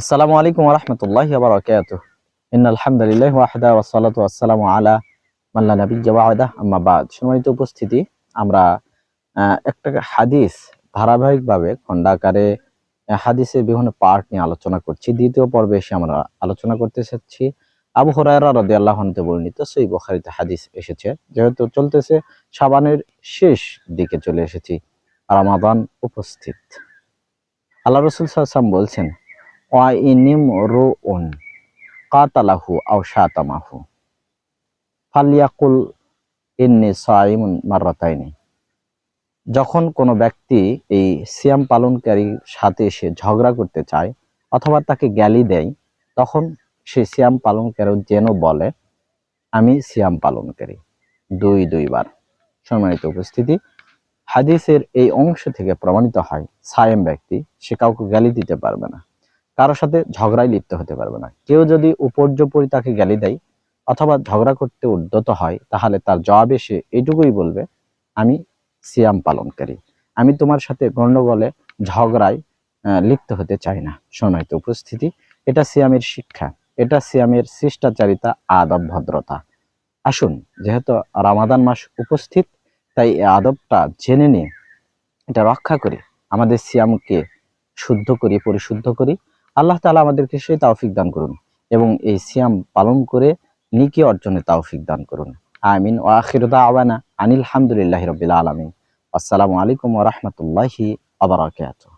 আসসালামু আলাইকুম রহমতুল্লাহ বারকাত ইন আলহামদুলিল্লাহ ওয়াহদা ওয়াসালাতু আসসালামু আলা মাল্লা নবিয়্যা ওয়াহদা আম্মা বাদ। সম্মানিত উপস্থিতি, আমরা একটা হাদিস ধারাবাহিকভাবে খণ্ডাকারে হাদিসের বিভিন্ন পার্ট নিয়ে আলোচনা করছি। দ্বিতীয় পর্বে এসে আমরা আলোচনা করতে চাচ্ছি। আবু হুরায়রা রাদিয়াল্লাহু আনহু বর্ণিত সই বুখারীতে হাদিস এসেছে, যেহেতু চলতেছে সাবানের শেষ দিকে চলে এসেছি, রমাদান উপস্থিত। আল্লাহ রসুল সাল্লাম বলছেন যখন কোনো ব্যক্তি এই সিয়াম পালনকারীর সাথে এসে ঝগড়া করতে চায় অথবা তাকে গ্যালি দেয়, তখন সে সিয়াম পালনকারী যেন বলে, আমি সিয়াম পালনকারী। দুই, দুইবার। সম্মানিত উপস্থিতি, হাদিসের এই অংশ থেকে প্রমাণিত হয়, সায়েম ব্যক্তি, সে কাউকে গালি দিতে পারবে না। কারোর সাথে ঝগড়ায় লিপ্ত হতে পারবে না। কেউ যদি উপর্যপরি তাকে গালি দেয় অথবা ঝগড়া করতে উদ্যত হয়, তাহলে তার জবাবে সে এটুকুই বলবে, আমি সিয়াম পালনকারী। আমি তোমার সাথে গণ্ডগোলে, ঝগড়ায় লিপ্ত হতে চাই না। শোনাইতে উপস্থিতি। এটা সিয়ামের শিক্ষা। এটা সিয়ামের শিষ্টাচারিতা, আদব, ভদ্রতা। আসুন, যেহেতু রামাদান মাস উপস্থিত, তাই এই আদবটা জেনে নিয়ে এটা রক্ষা করি। আমাদের সিয়ামকে শুদ্ধ করি, পরিশুদ্ধ করি। আল্লাহ তালা আমাদেরকে সেই তাওফিক দান করুন এবং এই সিয়াম পালন করে নিকি অর্জনে তাওফিক দান করুন। আমিন। ও আখিরুদা আওয়ানা আনিল হামদুলিল্লাহ রবিল আলমিন। আসসালামু আলাইকুম ও রাহমাতুল্লাহি ওয়া বারাকাতুহু।